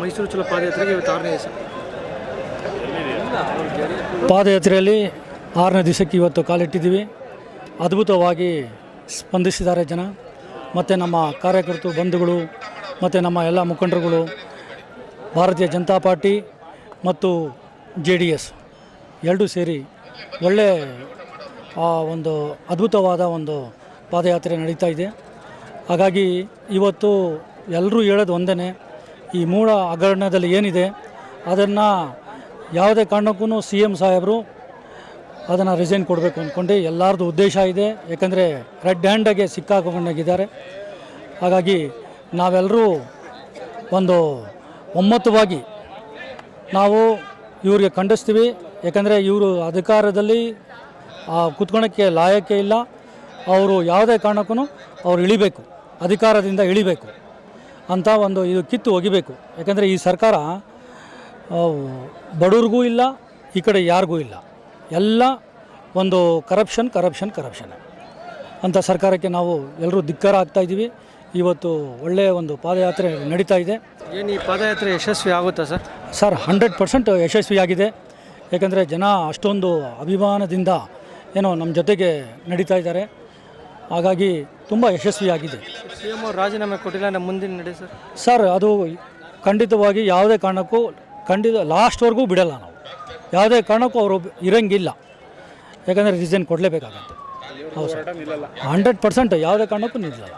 ಮೈಸೂರು ಚಲೋ ಪಾದಯಾತ್ರೆಗೆ ಇವತ್ತು ಆರನೇ ದಿವಸ. ಪಾದಯಾತ್ರೆಯಲ್ಲಿ ಆರನೇ ದಿವಸಕ್ಕೆ ಇವತ್ತು ಕಾಲಿಟ್ಟಿದ್ದೀವಿ. ಅದ್ಭುತವಾಗಿ ಸ್ಪಂದಿಸಿದ್ದಾರೆ ಜನ. ಮತ್ತು ನಮ್ಮ ಕಾರ್ಯಕರ್ತರು, ಬಂಧುಗಳು, ಮತ್ತು ನಮ್ಮ ಎಲ್ಲ ಮುಖಂಡರುಗಳು, ಭಾರತೀಯ ಜನತಾ ಪಾರ್ಟಿ ಮತ್ತು ಜೆ ಡಿ ಎಸ್ ಎರಡೂ ಸೇರಿ ಒಳ್ಳೆ ಒಂದು ಅದ್ಭುತವಾದ ಒಂದು ಪಾದಯಾತ್ರೆ ನಡೀತಾ ಇದೆ. ಹಾಗಾಗಿ ಇವತ್ತು ಎಲ್ಲರೂ ಹೇಳೋದು ಒಂದೇ ಈ ಮೂಢ ಹಗರಣದಲ್ಲಿ ಏನಿದೆ, ಅದನ್ನು ಯಾವುದೇ ಕಾರಣಕ್ಕೂ ಸಿ ಎಂ ಸಾಹೇಬರು ಅದನ್ನು ರಿಸೈನ್ ಕೊಡಬೇಕು ಅಂದ್ಕೊಂಡು ಎಲ್ಲರದು ಉದ್ದೇಶ ಇದೆ. ಯಾಕಂದರೆ ರೆಡ್ ಹ್ಯಾಂಡಾಗೆ ಸಿಕ್ಕಾಕೊಂಡಾಗಿದ್ದಾರೆ ಹಾಗಾಗಿ ನಾವೆಲ್ಲರೂ ಒಂದು ಒಮ್ಮತವಾಗಿ ನಾವು ಇವರಿಗೆ ಖಂಡಿಸ್ತೀವಿ. ಯಾಕಂದರೆ ಇವರು ಅಧಿಕಾರದಲ್ಲಿ ಕುತ್ಕೊಳಕ್ಕೆ ಲಾಯಕ್ಕೆ ಇಲ್ಲ. ಅವರು ಯಾವುದೇ ಕಾರಣಕ್ಕೂ ಅವ್ರು ಇಳಿಬೇಕು. ಅಧಿಕಾರದಿಂದ ಇಳಿಬೇಕು. ಅಂತ ಒಂದು ಇದು ಕಿತ್ತು ಒಗಿಬೇಕು. ಯಾಕಂದರೆ ಈ ಸರ್ಕಾರ ಬಡವ್ರಿಗೂ ಇಲ್ಲ ಈ ಕಡೆ ಯಾರಿಗೂ ಇಲ್ಲ. ಎಲ್ಲ ಒಂದು ಕರಪ್ಷನ್ ಕರಪ್ಷನ್ ಕರಪ್ಷನ್ ಅಂಥ ಸರ್ಕಾರಕ್ಕೆ ನಾವು ಎಲ್ಲರೂ ಧಿಕ್ಕಾರ ಆಗ್ತಾ ಇದ್ದೀವಿ. ಇವತ್ತು ಒಳ್ಳೆಯ ಒಂದು ಪಾದಯಾತ್ರೆ ನಡೀತಾ ಇದೆ. ಏನು ಈ ಪಾದಯಾತ್ರೆ ಯಶಸ್ವಿ ಆಗುತ್ತಾ ಸರ್? ಸರ್ ಹಂಡ್ರೆಡ್ ಪರ್ಸೆಂಟ್ ಯಶಸ್ವಿಯಾಗಿದೆ ಯಾಕಂದರೆ ಜನ ಅಷ್ಟೊಂದು ಅಭಿಮಾನದಿಂದ ಏನೋ ನಮ್ಮ ಜೊತೆಗೆ ನಡೀತಾ ಇದ್ದಾರೆ. ಹಾಗಾಗಿ ತುಂಬ ಯಶಸ್ವಿಯಾಗಿದೆ. ಸಿ ಎಂ ಅವ್ರು ರಾಜೀನಾಮೆ ಕೊಟ್ಟಿಲ್ಲ ನಮ್ಮ ಮುಂದಿನ ನಡೆ ಸರ್? ಸರ್ ಅದು ಖಂಡಿತವಾಗಿ ಯಾವುದೇ ಕಾರಣಕ್ಕೂ ಖಂಡಿತ ಲಾಸ್ಟ್ವರೆಗೂ ಬಿಡಲ್ಲ ನಾವು. ಯಾವುದೇ ಕಾರಣಕ್ಕೂ ಅವರು ಇರಂಗಿಲ್ಲ. ಯಾಕಂದರೆ ರೀಸನ್ ಕೊಡಲೇಬೇಕಾಗತ್ತೆ. ಹೌದು ಸರ್. ಹಂಡ್ರೆಡ್ ಪರ್ಸೆಂಟ್ ಯಾವುದೇ ಕಾರಣಕ್ಕೂ ನಿಲ್ಲಲ್ಲ.